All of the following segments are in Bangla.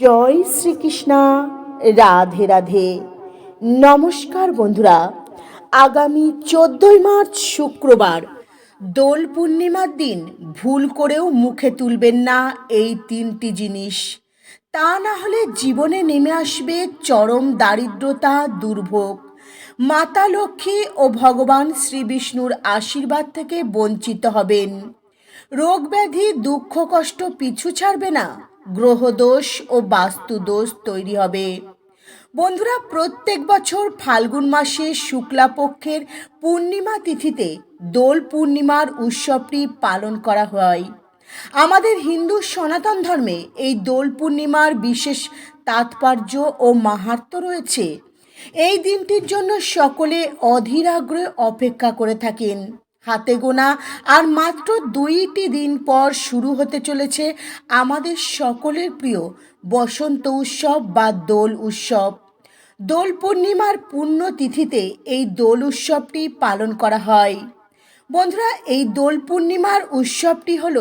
জয় শ্রীকৃষ্ণা। রাধে রাধে। নমস্কার বন্ধুরা। আগামী চোদ্দই মার্চ শুক্রবার, দোল পূর্ণিমার দিন, ভুল করেও মুখে তুলবেন না এই তিনটি জিনিস। তা না হলে জীবনে নেমে আসবে চরম দারিদ্রতা, দুর্ভোগ। মাতা লক্ষ্মী ও ভগবান শ্রী বিষ্ণুর আশীর্বাদ থেকে বঞ্চিত হবেন। রোগ ব্যাধি, দুঃখ, কষ্ট পিছু ছাড়বে না। গ্রহদোষ ও বাস্তুদোষ তৈরি হবে। বন্ধুরা, প্রত্যেক বছর ফাল্গুন মাসে শুক্লাপক্ষের পূর্ণিমা তিথিতে দোল পূর্ণিমার উৎসবটি পালন করা হয়। আমাদের হিন্দু সনাতন ধর্মে এই দোল পূর্ণিমার বিশেষ তাৎপর্য ও মাহাত্ম্য রয়েছে। এই দিনটির জন্য সকলে অধীর আগ্রহে অপেক্ষা করে থাকেন। হাতে গোনা। আর মাত্র দুইটি দিন পর শুরু হতে চলেছে আমাদের সকলের প্রিয় বসন্ত উৎসব বা দোল উৎসব। দোল পূর্ণিমার পূর্ণ তিথিতে এই দোল উৎসবটি পালন করা হয়। বন্ধুরা, এই দোল পূর্ণিমার উৎসবটি হল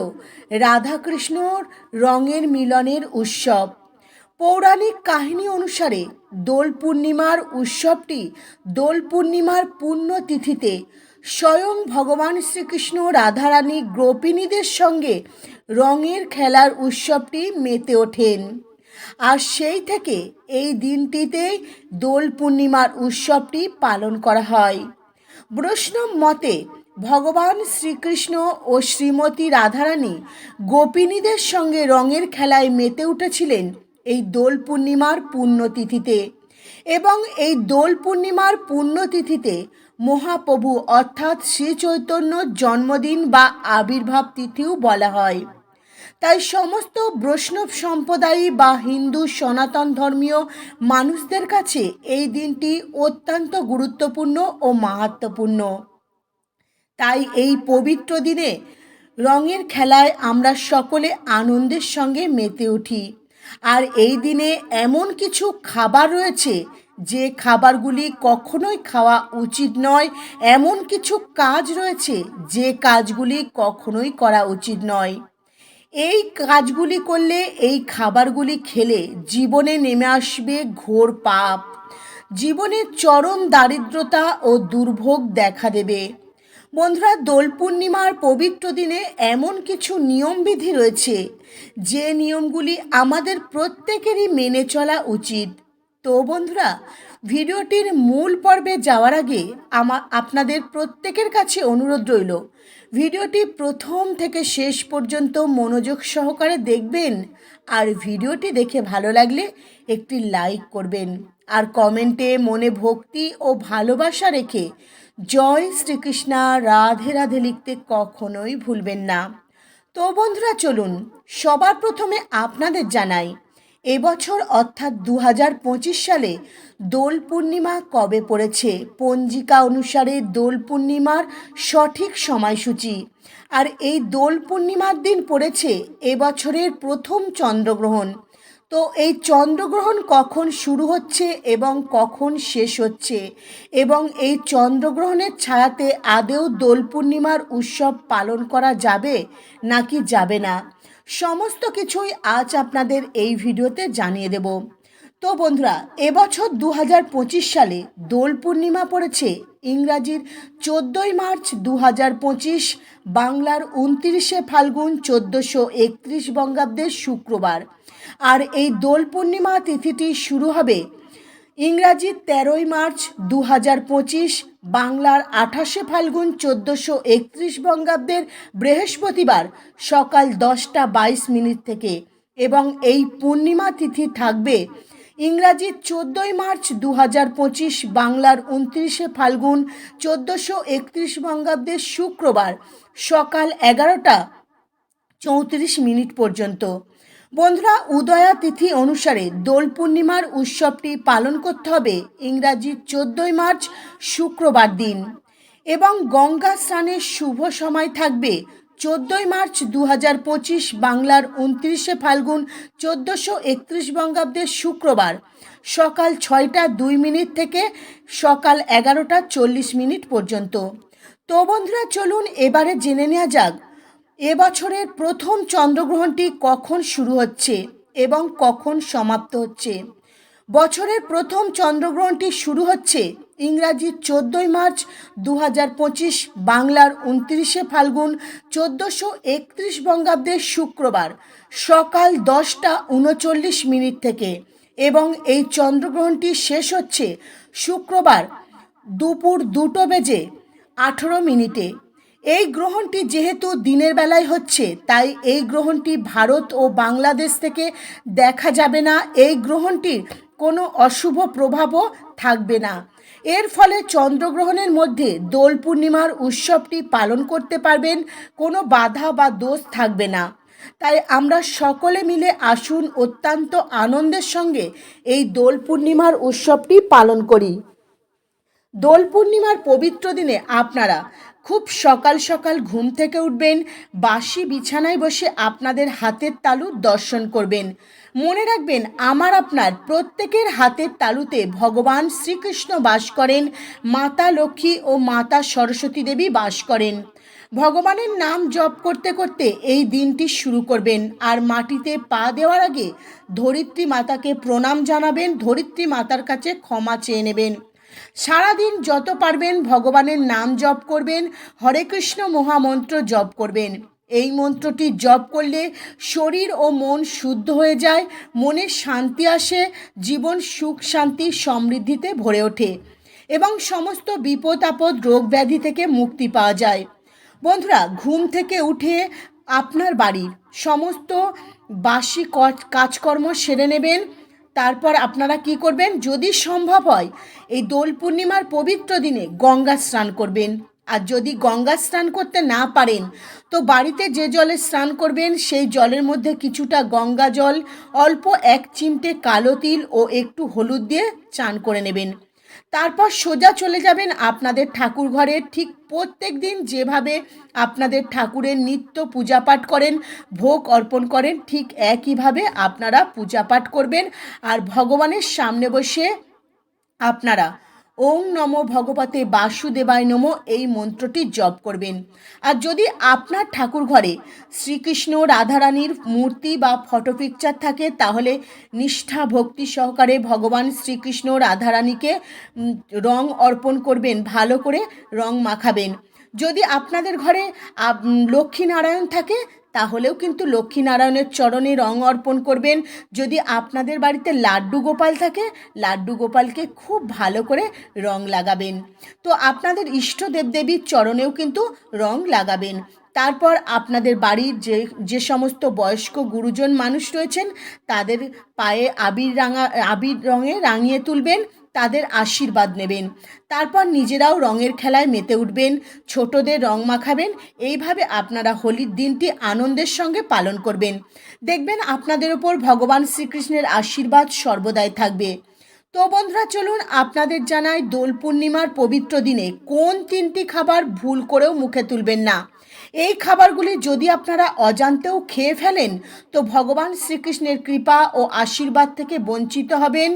রাধাকৃষ্ণর রঙের মিলনের উৎসব। পৌরাণিক কাহিনী অনুসারে দোল পূর্ণিমার উৎসবটি দোল পূর্ণিমার পূর্ণ তিথিতে স্বয়ং ভগবান শ্রীকৃষ্ণ রাধারানী গোপিনীদের সঙ্গে রঙের খেলার উৎসবটি মেতে ওঠেন। আর সেই থেকে এই দিনটিতে দোল পূর্ণিমার উৎসবটি পালন করা হয়। বৈষ্ণব মতে ভগবান শ্রীকৃষ্ণ ও শ্রীমতী রাধারানী গোপিনীদের সঙ্গে রঙের খেলায় মেতে উঠেছিলেন এই দোল পূর্ণিমার পুণ্যতিথিতে এবং এই দোল পূর্ণিমার পুণ্যতিথিতে মহাপ্রভু অর্থাৎ শ্রী চৈতন্যর জন্মদিন বা আবির্ভাব তিথিও বলা হয়। তাই সমস্ত বৈষ্ণব সম্প্রদায়ী বা হিন্দু সনাতন ধর্মীয় মানুষদের কাছে এই দিনটি অত্যন্ত গুরুত্বপূর্ণ ও মাহাত্মপূর্ণ তাই এই পবিত্র দিনে রঙের খেলায় আমরা সকলে আনন্দের সঙ্গে মেতে উঠি। আর এই দিনে এমন কিছু খাবার রয়েছে যে খাবারগুলি কখনোই খাওয়া উচিত নয়। এমন কিছু কাজ রয়েছে যে কাজগুলি কখনোই করা উচিত নয়। এই কাজগুলি করলে এই খাবারগুলি খেলে জীবনে নেমে আসবে ঘোর পাপ। জীবনে চরম দারিদ্রতা ও দুর্ভোগ দেখা দেবে। বন্ধুরা, দোল পূর্ণিমার পবিত্র দিনে এমন কিছু নিয়মবিধি রয়েছে, যে নিয়মগুলি আমাদের প্রত্যেকেরই মেনে চলা উচিত। তো বন্ধুরা, ভিডিওটির মূল পর্বে যাওয়ার আগে আমা আপনাদের প্রত্যেকের কাছে অনুরোধ রইল, ভিডিওটি প্রথম থেকে শেষ পর্যন্ত মনোযোগ সহকারে দেখবেন আর ভিডিওটি দেখে ভালো লাগলে একটি লাইক করবেন। আর কমেন্টে মনে ভক্তি ও ভালোবাসা রেখে জয় শ্রীকৃষ্ণা, রাধে রাধে লিখতে কখনোই ভুলবেন না। তো বন্ধুরা, চলুন সবার প্রথমে আপনাদের জানাই, এবছর অর্থাৎ দু হাজার পঁচিশ সালে দোল পূর্ণিমা কবে পড়েছে? পঞ্জিকা অনুসারে দোল পূর্ণিমার সঠিক সময়সূচি। আর এই দোল পূর্ণিমার দিন পড়েছে এবছরের প্রথম চন্দ্রগ্রহণ। তো এই চন্দ্রগ্রহণ কখন শুরু হচ্ছে এবং কখন শেষ হচ্ছে? এবং এই চন্দ্রগ্রহণের ছায়াতে আদেও দোল পূর্ণিমার উৎসব পালন করা যাবে নাকি যাবে না? সমস্ত কিছুই আজ আপনাদের এই ভিডিওতে জানিয়ে দেব। তো বন্ধুরা, এবছর দু হাজার পঁচিশ সালে দোল পূর্ণিমা পড়েছে ইংরাজির চোদ্দোই মার্চ দু হাজার পঁচিশ, বাংলার উনত্রিশে ফাল্গুন চোদ্দোশো একত্রিশ বঙ্গাব্দের শুক্রবার। আর এই দোল পূর্ণিমা তিথিটি শুরু হবে ইংরাজি তেরোই মার্চ দু হাজার পঁচিশ, বাংলার আঠাশে ফাল্গুন চোদ্দোশো একত্রিশ বঙ্গাব্দের বৃহস্পতিবার সকাল দশটা বাইশ মিনিট থেকে। এবং এই পূর্ণিমা তিথি থাকবে ইংরাজি চোদ্দোই মার্চ দু হাজার পঁচিশ, বাংলার উনত্রিশে ফাল্গুন চোদ্দোশো একত্রিশ বঙ্গাব্দের শুক্রবার সকাল এগারোটা চৌত্রিশ মিনিট পর্যন্ত। বন্ধুরা, উদয়া তিথি অনুসারে দোল পূর্ণিমার উৎসবটি পালন করতে হবে ইংরাজি চোদ্দোই মার্চ শুক্রবার দিন। এবং গঙ্গা স্নানের শুভ সময় থাকবে চোদ্দোই মার্চ দু হাজার পঁচিশ বাংলার উনত্রিশে ফাল্গুন চোদ্দোশো একত্রিশ বঙ্গাব্দের শুক্রবার সকাল ছয়টা দুই মিনিট থেকে সকাল এগারোটা চল্লিশ মিনিট পর্যন্ত। তো বন্ধুরা, চলুন এবারে জেনে নেওয়া যাক এবছরের প্রথম চন্দ্রগ্রহণটি কখন শুরু হচ্ছে এবং কখন সমাপ্ত হচ্ছে? বছরের প্রথম চন্দ্রগ্রহণটি শুরু হচ্ছে ইংরাজি চোদ্দোই মার্চ দু পঁচিশ, বাংলার উনত্রিশে ফাল্গুন চোদ্দোশো একত্রিশ বঙ্গাব্দের শুক্রবার সকাল দশটা উনচল্লিশ মিনিট থেকে এবং এই চন্দ্রগ্রহণটি শেষ হচ্ছে শুক্রবার দুপুর দুটো বেজে আঠেরো মিনিটে। এই গ্রহণটি যেহেতু দিনের বেলায় হচ্ছে, তাই এই গ্রহণটি ভারত ও বাংলাদেশ থেকে দেখা যাবে না। এই গ্রহণটির কোনো অশুভ প্রভাবও থাকবে না। এর ফলে চন্দ্রগ্রহণের মধ্যে দোল পূর্ণিমার উৎসবটি পালন করতে পারবেন, কোনো বাধা বা দোষ থাকবে না। তাই আমরা সকলে মিলে আসুন অত্যন্ত আনন্দের সঙ্গে এই দোল পূর্ণিমার উৎসবটি পালন করি। দোল পূর্ণিমার পবিত্র দিনে আপনারা খুব সকাল সকাল ঘুম থেকে উঠবেন, বাসি বিছানায় বসে আপনাদের হাতের তালু দর্শন করবেন। মনে রাখবেন, আমার আপনার প্রত্যেকের হাতের তালুতে ভগবান শ্রীকৃষ্ণ বাস করেন, মাতা লক্ষ্মী ও মাতা সরস্বতী দেবী বাস করেন। ভগবানের নাম জপ করতে করতে এই দিনটি শুরু করবেন আর মাটিতে পা দেওয়ার আগে ধরিত্রী মাতাকে প্রণাম জানাবেন, ধরিত্রী মাতার কাছে ক্ষমা চেয়ে নেবেন। সারাদিন যত পারবেন ভগবানের নাম জপ করবেন, হরে কৃষ্ণ মহামন্ত্র জপ করবেন। এই মন্ত্রটি জপ করলে শরীর ও মন শুদ্ধ হয়ে যায়, মনে শান্তি আসে, জীবন সুখ, শান্তি, সমৃদ্ধিতে ভরে ওঠে এবং সমস্ত বিপদ, আপদ, রোগ ব্যাধি থেকে মুক্তি পাওয়া যায়। বন্ধুরা, ঘুম থেকে উঠে আপনার বাড়ির সমস্ত বাসি কাজকর্ম সেরে নেবেন। তারপর আপনারা কি করবেন? যদি সম্ভব হয়, এই দোল পূর্ণিমার পবিত্র দিনে গঙ্গা স্নান করবেন। আর যদি গঙ্গা স্নান করতে না পারেন, তো বাড়িতে যে জলে স্নান করবেন, সেই জলের মধ্যে কিছুটা গঙ্গা জল, অল্প এক চিমটে কালো তিল ও একটু হলুদ দিয়ে চান করে নেবেন। তারপর সোজা চলে যাবেন আপনাদের ঠাকুর ঘরে ঠিক প্রত্যেক দিন যেভাবে আপনাদের ঠাকুরের নিত্য পূজা পাঠ করেন, ভোগ অর্পণ করেন, ঠিক একইভাবে আপনারা পূজা পাঠ করবেন। আর ভগবানের সামনে বসে আপনারা ওং নম ভগবতে বাসুদেবায় নম এই মন্ত্রটি জপ করবেন। আর যদি আপনার ঠাকুর ঘরে শ্রীকৃষ্ণ রাধারানীর মূর্তি বা ফটো পিকচার থাকে, তাহলে নিষ্ঠা ভক্তি সহকারে ভগবান শ্রীকৃষ্ণ রাধারানীকে রং অর্পণ করবেন, ভালো করে রং মাখাবেন। যদি আপনাদের ঘরে লক্ষ্মীনারায়ণ থাকে তাহলেও কিন্তু লক্ষ্মীনারায়ণের চরণে রং অর্পণ করবেন। যদি আপনাদের বাড়িতে লাড্ডু গোপাল থাকে, লাড্ডু গোপালকে খুব ভালো করে রং লাগাবেন। তো আপনাদের ইষ্ট দেবদেবীর চরণেও কিন্তু রং লাগাবেন। তারপর আপনাদের বাড়ির যে যে সমস্ত বয়স্ক গুরুজন মানুষ রয়েছেন, তাদের পায়ে আবির রাঙা, আবির রঙে রাঙিয়ে তুলবেন। তাদের আশীর্বাদ নেবেন। তারপর নিজেরাও রঙের খেলায় মেতে উঠবেন, ছোটদের রং মাখাবেন, এইভাবে আপনারা হোলির দিনটি আনন্দের সঙ্গে পালন করবেন। দেখবেন আপনাদের ওপর ভগবান শ্রীকৃষ্ণের আশীর্বাদ সর্বদাই থাকবে। তো বন্ধুরা, চলুন আপনাদের জানাই দোল পূর্ণিমার পবিত্র দিনে কোন তিনটি খাবার ভুল করেও মুখে তুলবেন না। এই খাবারগুলি যদি আপনারা অজান্তেও খেয়ে ফেলেন, তো ভগবান শ্রীকৃষ্ণের কৃপা ও আশীর্বাদ থেকে বঞ্চিত হবেন।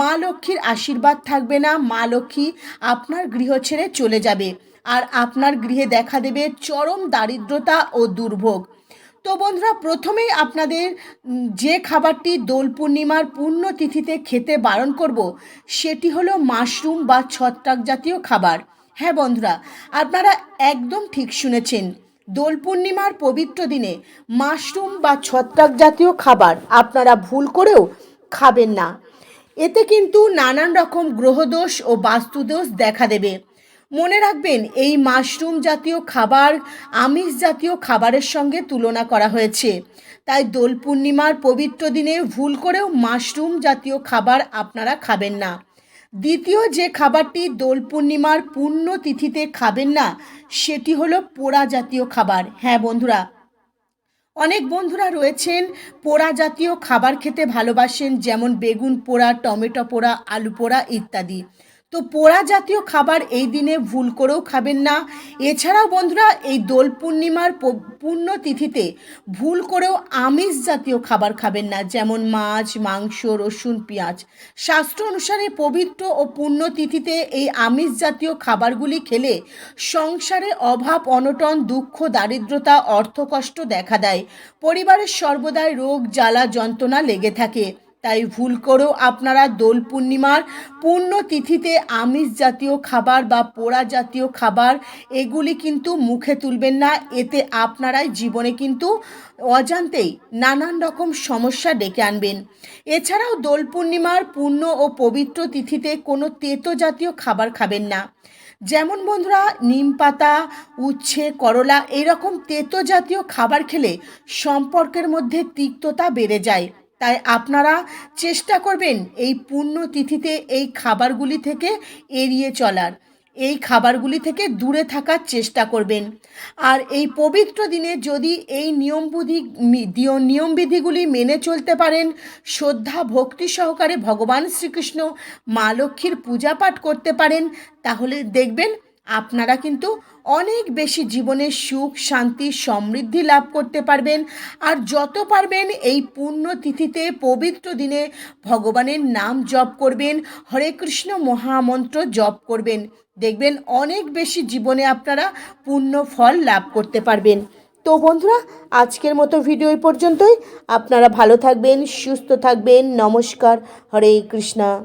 মা লক্ষ্মীর আশীর্বাদ থাকবে না, মা লক্ষ্মী আপনার গৃহ ছেড়ে চলে যাবে আর আপনার গৃহে দেখা দেবে চরম দারিদ্রতা ও দুর্ভোগ। তো বন্ধুরা, প্রথমেই আপনাদের যে খাবারটি দোল পূর্ণিমার পূর্ণ তিথিতে খেতে বারণ করব, সেটি হলো মাশরুম বা ছত্রাক জাতীয় খাবার। হ্যাঁ বন্ধুরা, আপনারা একদম ঠিক শুনেছেন। দোল পূর্ণিমার পবিত্র দিনে মাশরুম বা ছত্রাক জাতীয় খাবার আপনারা ভুল করেও খাবেন না। এতে কিন্তু নানান রকম গ্রহদোষ ও বাস্তুদোষ দেখা দেবে। মনে রাখবেন, এই মাশরুম জাতীয় খাবার আমিষ জাতীয় খাবারের সঙ্গে তুলনা করা হয়েছে। তাই দোল পূর্ণিমার পবিত্র দিনে ভুল করেও মাশরুম জাতীয় খাবার আপনারা খাবেন না। দ্বিতীয় যে খাবারটি দোল পূর্ণিমার পূর্ণ তিথিতে খাবেন না, সেটি হলো পোড়া জাতীয় খাবার। হ্যাঁ বন্ধুরা। অনেক বন্ধুরা রয়েছেন, পোড়া জাতীয় খাবার খেতে ভালোবাসেন, যেমন বেগুন পোড়া, টমেটো পোড়া, আলু পোড়া ইত্যাদি। তো পোড়া জাতীয় খাবার এই দিনে ভুল করেও খাবেন না। এছাড়াও বন্ধুরা, এই দোল পূর্ণিমার প- পুণ্য তিথিতে ভুল করেও আমিষ জাতীয় খাবার খাবেন না, যেমন মাছ, মাংস, রসুন, পেঁয়াজ। শাস্ত্র অনুসারে পবিত্র ও পুণ্য তিথিতে এই আমিষ জাতীয় খাবারগুলি খেলে সংসারে অভাব, অনটন, দুঃখ, দারিদ্রতা, অর্থকষ্ট দেখা দেয়। পরিবারের সর্বদাই রোগ, জ্বালা, যন্ত্রণা লেগে থাকে। তাই ভুল করেও আপনারা দোল পূর্ণিমার পূর্ণ তিথিতে আমিষ জাতীয় খাবার বা পোড়া জাতীয় খাবার এগুলি কিন্তু মুখে তুলবেন না। এতে আপনারাই জীবনে কিন্তু অজান্তেই নানান রকম সমস্যা ডেকে আনবেন। এছাড়াও দোল পূর্ণিমার পূর্ণ ও পবিত্র তিথিতে কোনো তেতো জাতীয় খাবার খাবেন না। যেমন বন্ধুরা, নিম পাতা, উচ্ছে, করলা, এরকম তেতো জাতীয় খাবার খেলে সম্পর্কের মধ্যে তিক্ততা বেড়ে যায়। তাই আপনারা চেষ্টা করবেন এই পুণ্য তিথিতে এই খাবারগুলি থেকে এড়িয়ে চলার। এই খাবারগুলি থেকে দূরে থাকার চেষ্টা করবেন। আর এই পবিত্র দিনে যদি এই নিয়মবিধি নিয়মবিধিগুলি মেনে চলতে পারেন, শ্রদ্ধা, ভক্তি সহকারে ভগবান শ্রীকৃষ্ণ মা লক্ষ্মীর পূজা পাঠ করতে পারেন, তাহলে দেখবেন আপনারা কিন্তু অনেক বেশি জীবনে সুখ, শান্তি, সমৃদ্ধি লাভ করতে পারবেন। আর যত পারবেন এই পুণ্য তিথিতে পবিত্র দিনে ভগবানের নাম জপ করবেন, হরে কৃষ্ণ মহামন্ত্র জপ করবেন। দেখবেন অনেক বেশি জীবনে আপনারা পূর্ণ ফল লাভ করতে পারবেন। তো বন্ধুরা, আজকের মতো ভিডিও পর্যন্তই। আপনারা ভালো থাকবেন, সুস্থ থাকবেন। নমস্কার, হরে কৃষ্ণা।